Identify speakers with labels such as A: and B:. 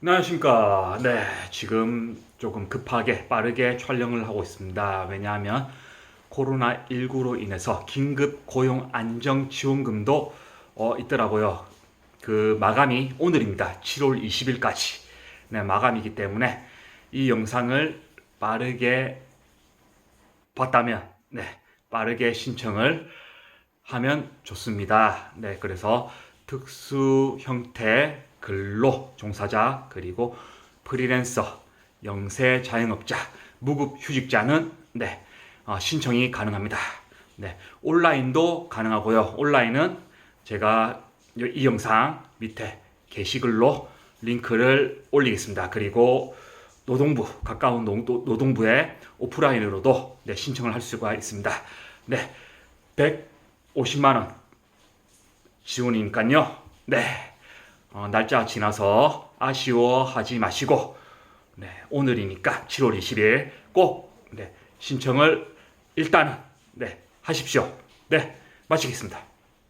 A: 안녕하십니까. 네, 지금 조금 급하게 빠르게 촬영을 하고 있습니다. 왜냐하면 코로나19로 인해서 긴급 고용 안정 지원금도 어, 있더라고요. 그 마감이 오늘입니다. 7월 20일까지. 네, 마감이기 때문에 이 영상을 빠르게 봤다면, 네, 빠르게 신청을 하면 좋습니다. 네, 그래서 특수 형태 근로 종사자 그리고 프리랜서, 영세 자영업자, 무급 휴직자는 네, 어, 신청이 가능합니다. 네, 온라인도 가능하고요. 온라인은 제가 이- 이 영상 밑에 게시글로 링크를 올리겠습니다. 그리고 노동부 가까운 노, 동부에 오프라인으로도 네, 신청을 할 수가 있습니다. 네, 150만 원 지원이니까요. 네, 어, 날짜 지나서 아쉬워하지 마시고 네, 오늘이니까 7월 20일 꼭 네, 신청을 일단은 네, 하십시오. 네, 마치겠습니다.